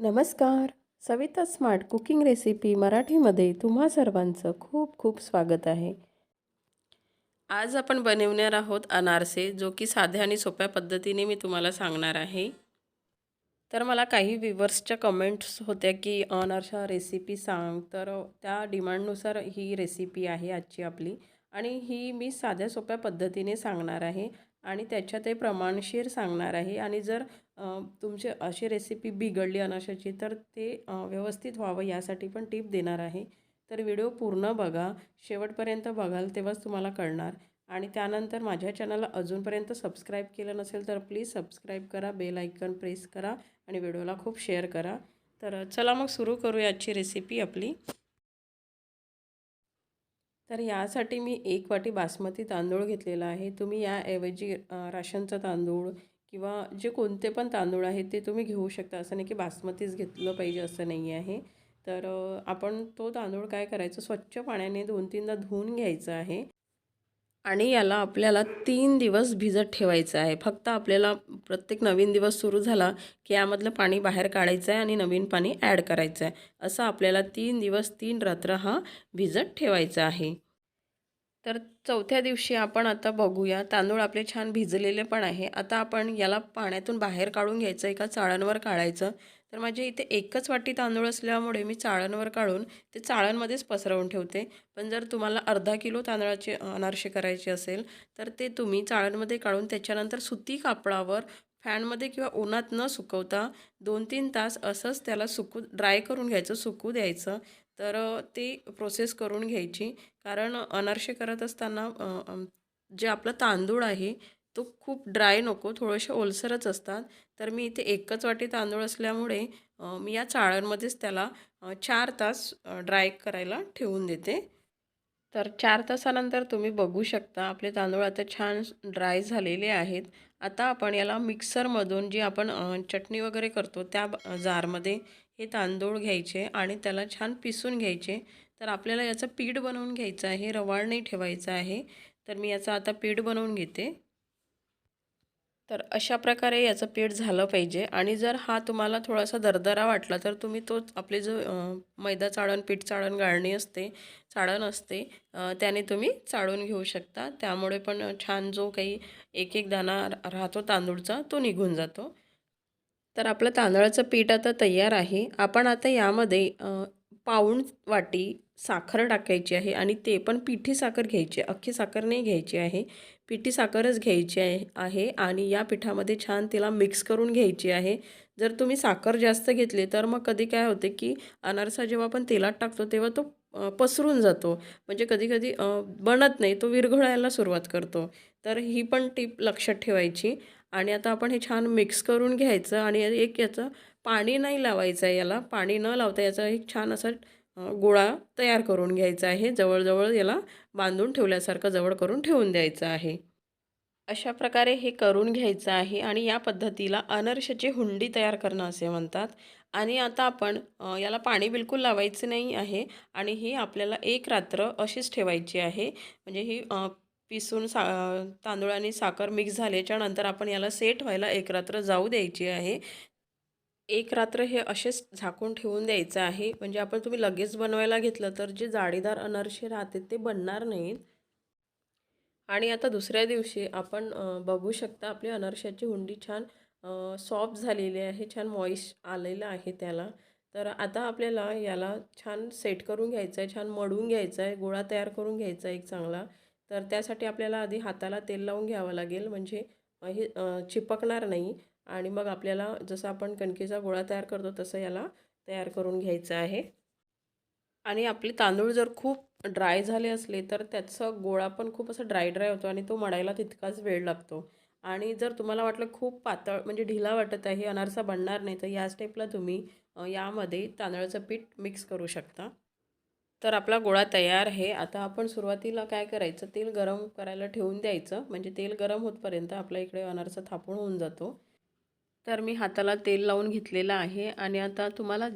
नमस्कार. Savita smart cooking recipe मराठीमध्ये तुम्हा सर्वांचं खूप खूप स्वागत आहे. आज आपण बनवणार आहोत अनारसे जो की साध्या आणि सोप्या पद्धतीने मी तुम्हाला सांगणार आहे. तर मला काही व्हिवर्सच्या कमेंट्स होत्या की अनारसा रेसिपी सांग तर त्या डिमांडनुसार ही रेसिपी आहे आजची आपली. आणि ही मी साध्या सोप्या पद्धतीने सांगणार आहे. आणि त्याच्यातही प्रमाणशीर सांगणार आहे. आणि जर तुमचे तुमची अशी रेसिपी बिघडली अनाशाची तर ते व्यवस्थित व्हावं यासाठी पण टिप देणार आहे. तर व्हिडिओ पूर्ण बघा. शेवटपर्यंत बघाल तेव्हाच तुम्हाला कळणार. आणि त्यानंतर माझ्या चॅनलला अजूनपर्यंत सबस्क्राईब केलं नसेल तर प्लीज सबस्क्राईब करा. बेल आयकन प्रेस करा. आणि व्हिडिओला खूप शेअर करा. तर चला मग सुरू करूया आजची रेसिपी आपली. तर यासाठी मी एक वाटी बासमती तांदूळ घेतलेला आहे. तुम्ही याऐवजी राशनचा तांदूळ किंवा जे कोणते पण तांदूळ आहेत ते तुम्ही घेऊ शकता. असं नाही की बासमतीच घेतलं पाहिजे असं नाही आहे. तर आपण तो तांदूळ काय करायचं? स्वच्छ पाण्याने दोन तीनदा धुवून घ्यायचं आहे. आणि याला आपल्याला तीन दिवस भिजत ठेवायचं आहे. फक्त आपल्याला प्रत्येक नवीन दिवस सुरू झाला की यामधलं पाणी बाहेर काढायचं आहे आणि नवीन पाणी ॲड करायचं आहे. असं आपल्याला तीन दिवस तीन रात्र हा भिजत ठेवायचा आहे. तर चौथ्या दिवशी आपण आता बघूया. तांदूळ आपले छान भिजलेले पण आहे. आता आपण याला पाण्यातून बाहेर काढून घ्यायचं एका चाळणवर काढायचं. तर माझ्या इथे एकच वाटी तांदूळ असल्यामुळे मी चाळणवर काढून ते चाळणमध्येच पसरवून ठेवते. पण जर तुम्हाला अर्धा किलो तांदळाचे अनारसे करायचे असेल तर ते तुम्ही चाळणमध्ये काढून त्याच्यानंतर सुती कापडावर फॅनमध्ये किंवा उन्हात न सुकवता दोन तीन तास असंच त्याला सुकू ड्राय करून घ्यायचं सुकू द्यायचं. तर ते प्रोसेस करून घ्यायची. कारण अनारसे करत असताना जे आपलं तांदूळ आहे तो खूप ड्राय नको थोडेसे ओलसरच असतात. तर मी इथे एकच वाटी तांदूळ असल्यामुळे मी या चाळणमध्येच त्याला चार तास ड्राय करायला ठेवून देते. तर चार तासानंतर तुम्ही बघू शकता आपले तांदूळ आता छान ड्राय झालेले आहेत. आता आपण याला मिक्सरमधून जी आपण चटणी वगैरे करतो त्या ब- जारमध्ये हे तांदूळ घ्यायचे आणि त्याला छान पिसून घ्यायचे. तर आपल्याला याचं पीठ बनवून घ्यायचं आहे रवाळ नाही ठेवायचं आहे. तर मी याचं आता पीठ बनवून घेते. तर अशा प्रकारे याचं पीठ झालं पाहिजे. आणि जर हा तुम्हाला थोडासा दरदरा वाटला तर तुम्ही तो आपले जो मैदा चाळण पीठ चाळण गाळणी असते चाळण असते त्याने तुम्ही चाळून घेऊ शकता. त्यामुळे पण छान जो काही एक एक दाणा राहतो तांदूळचा तो निघून जातो. तर आपलं तांदळाचं पीठ आता तयार आहे. आपण आता यामध्ये पाऊण वाटी साखर टाकायची आहे आणि ते पण पिठी साखर घ्यायची आहे. अख्खी साखर नाही घ्यायची आहे. पिठी साखरच घ्यायची आहे आहे आणि या पिठामध्ये छान तिला मिक्स करून घ्यायची आहे. जर तुम्ही साखर जास्त घेतली तर मग कधी काय होते की अनारसा जेव्हा आपण तेलात टाकतो तेव्हा तो पसरून जातो. म्हणजे कधीकधी बनत नाही तो विरघळायला सुरुवात करतो. तर ही पण टीप लक्षात ठेवायची. आणि आता आपण हे छान मिक्स करून घ्यायचं आणि एक याचं पाणी नाही लावायचं आहे याला. पाणी न लावता याचा एक छान असं गोळा तयार करून घ्यायचा आहे. जवळजवळ याला बांधून ठेवल्यासारखं जवळ करून ठेवून द्यायचं आहे. अशा प्रकारे हे करून घ्यायचं आहे आणि या पद्धतीला अनर्शाची हुंडी तयार करणं असे म्हणतात. आणि आता आपण याला पाणी बिलकुल लावायचं नाही आहे आणि ही आपल्याला एक रात्र अशीच ठेवायची आहे. म्हणजे ही पिसून सा तांदूळ आणि साखर मिक्स झाल्याच्यानंतर आपण याला सेट व्हायला एक रात्र जाऊ द्यायची आहे. एक रात्र हे असेच झाकून ठेवून द्यायचं आहे. म्हणजे आपण तुम्ही लगेच बनवायला घेतलं तर जे जाळीदार अनारसे राहते ते बनणार नाहीत. आणि आता दुसऱ्या दिवशी आपण बघू शकता आपली अनारशाची हुंडी छान सॉफ्ट झालेली आहे. छान मॉइश आलेलं आहे त्याला. तर आता आपल्याला याला छान सेट करून घ्यायचं आहे छान मळून घ्यायचं आहे गोळा तयार करून घ्यायचा आहे एक चांगला. तर त्यासाठी आपल्याला आधी हाताला तेल लावून घ्यावं लागेल. म्हणजे हे चिपकणार नाही. आणि मग आपल्याला जसं आपण कणकेचा गोळा तयार करतो तसं याला तयार करून घ्यायचं आहे. आणि आपले तांदूळ जर खूप ड्राय झाले असले तर त्याचा गोळा पण खूप असं ड्राय ड्राय होतो आणि तो मळायला तितकाच वेळ लागतो. आणि जर तुम्हाला वाटलं खूप पातळ म्हणजे ढिला वाटत आहे अनारसा बनणार नाही तर या स्टेपला तुम्ही यामध्ये तांदळाचं पीठ मिक्स करू शकता. तर आपला गोळा तयार आहे. आता आपण सुरुवातीला काय करायचं? तेल गरम करायला ठेवून द्यायचं. म्हणजे तेल गरम होतपर्यंत आपल्या इकडे अनारसा थापून होऊन जातो. तर मी हाताला तेल लावून घेतलेलं आहे आणि आता तुम्हाला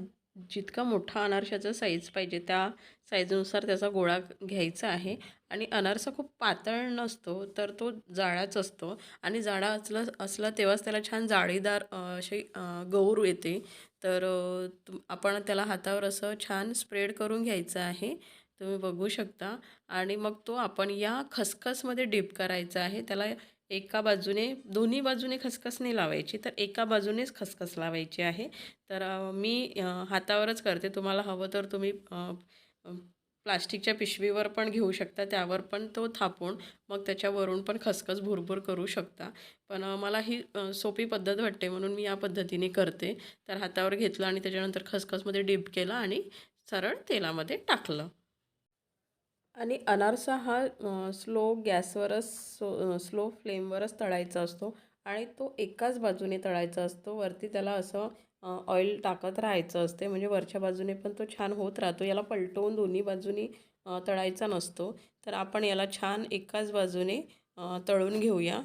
जितका मोठा अनारशाचा साईज पाहिजे त्या साईजनुसार त्याचा गोळा घ्यायचा आहे. आणि अनारसा खूप पातळ नसतो तर तो जाळाच असतो. आणि जाळा असला असला तेव्हाच त्याला छान जाळीदार अशी गौर येते. तर आपण त्याला हातावर असं छान स्प्रेड करून घ्यायचं आहे. तुम्ही बघू शकता. आणि मग तो आपण या खसखसमध्ये डीप करायचा आहे. त्याला एका बाजूने दोन्ही बाजूने खसखस नाही लावायची तर एका बाजूनेच खसखस लावायची आहे. तर मी हातावरच करते. तुम्हाला हवं तर तुम्ही प्लास्टिकच्या पिशवीवर पण घेऊ शकता. त्यावर पण तो थापून मग त्याच्यावरून पण खसखस भुरभुर करू शकता. पण मला ही सोपी पद्धत वाटते म्हणून मी या पद्धतीने करते. तर हातावर घेतलं आणि त्याच्यानंतर खसखसमध्ये डीप केलं आणि सरळ तेलामध्ये टाकलं. आणि अनारसा हा स्लो गॅसवरच सो स्लो फ्लेमवरच तळायचा असतो आणि तो एकाच बाजूने तळायचा असतो. वरती त्याला असं ऑइल टाकत राहायचं असते. म्हणजे वरच्या बाजूने पण तो छान होत राहतो. याला पलटवून दोन्ही बाजूनी तळायचा नसतो. तर आपण याला छान एकाच बाजूने तळून घेऊया.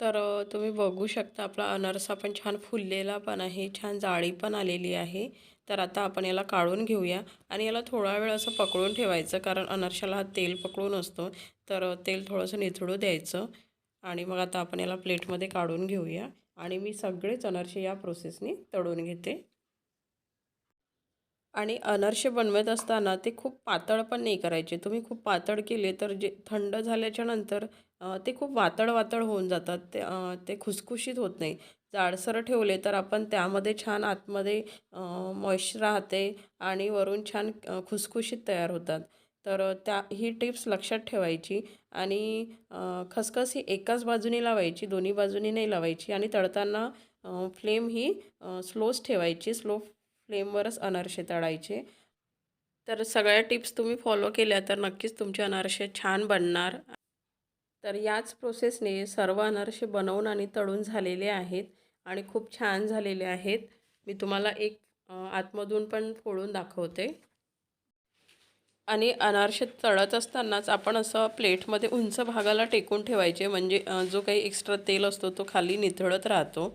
तर तुम्ही बघू शकता आपला अनारसा पण छान फुललेला पण आहे. छान जाळी पण आलेली आहे. तर आता आपण याला काढून घेऊया. आणि याला थोडा वेळ असं पकडून ठेवायचं कारण अनारशाला हा तेल पकडून असतो. तर तेल थोडंसं निथळू द्यायचं. आणि मग आता आपण याला प्लेटमध्ये काढून घेऊया. आणि मी सगळेच अनारसे या प्रोसेसने तळून घेते. आणि अनारसे बनवत असताना ते खूप पातळ पण नाही करायचे. तुम्ही खूप पातळ केले तर जे थंड झाल्याच्यानंतर ते खूप वातळ वातळ होऊन जातात. ते ते खुसखुशीत होत नाही. जाडसर ठेवले तर आपण त्यामध्ये छान आतमध्ये मॉइश्चर राहते आणि वरून छान खुसखुशीत तयार होतात. तर त्या ही टिप्स लक्षात ठेवायची आणि खसखस ही एकाच बाजूने लावायची दोन्ही बाजूनी नाही लावायची आणि तळताना फ्लेम ही स्लोच ठेवायची स्लो फ्लेमवरच अनारसे तळायचे. तर सगळ्या टिप्स तुम्ही फॉलो केल्या तर नक्कीच तुमचे अनारसे छान बनणार तर याच प्रोसेसने सर्व अनारसे बनवून आणि तळून झालेले आहेत आणि खूप छान झालेले आहेत. मी तुम्हाला एक आतमधून पण फोडून दाखवते. आणि अनारसे तळत असतानाच आपण असं प्लेटमध्ये उंच भागाला टेकून ठेवायचे म्हणजे जो काही एक्स्ट्रा तेल असतो तो खाली निथळत राहतो.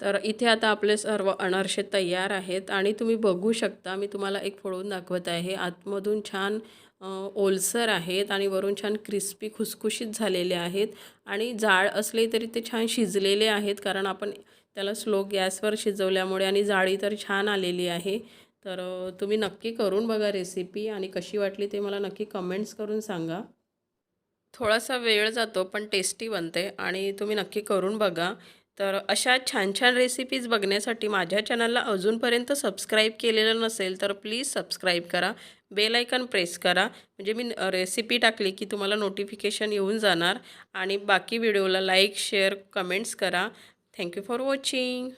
तर इथे आता आपले सर्व अनारसे तयार आहेत आणि तुम्ही बघू शकता मी तुम्हाला एक फोडून दाखवत आहे. आतमधून छान ओलसर आहेत आणि वरून छान क्रिस्पी खुसखुशीत झालेले आहेत आणि जाळ असले तरी ते छान शिजलेले आहेत कारण आपण त्याला स्लो गॅसवर शिजवल्यामुळे आणि जाळी तर छान आलेली आहे. तर तुम्ही नक्की करून बघा रेसिपी आणि कशी वाटली ते मला नक्की कमेंट्स करून सांगा. थोडासा वेळ जातो पण टेस्टी बनते आणि तुम्ही नक्की करून बघा. तर अशा छान छान रेसिपीज बघण्यासाठी माझ्या चॅनलला अजूनपर्यंत सबस्क्राईब केलेलं नसेल तर प्लीज सबस्क्राईब करा बेल आयकन प्रेस करा. म्हणजे मी रेसिपी टाकली की तुम्हाला नोटिफिकेशन येऊन जाणार. आणि बाकी व्हिडिओला लाईक शेअर कमेंट्स करा. Thank you for watching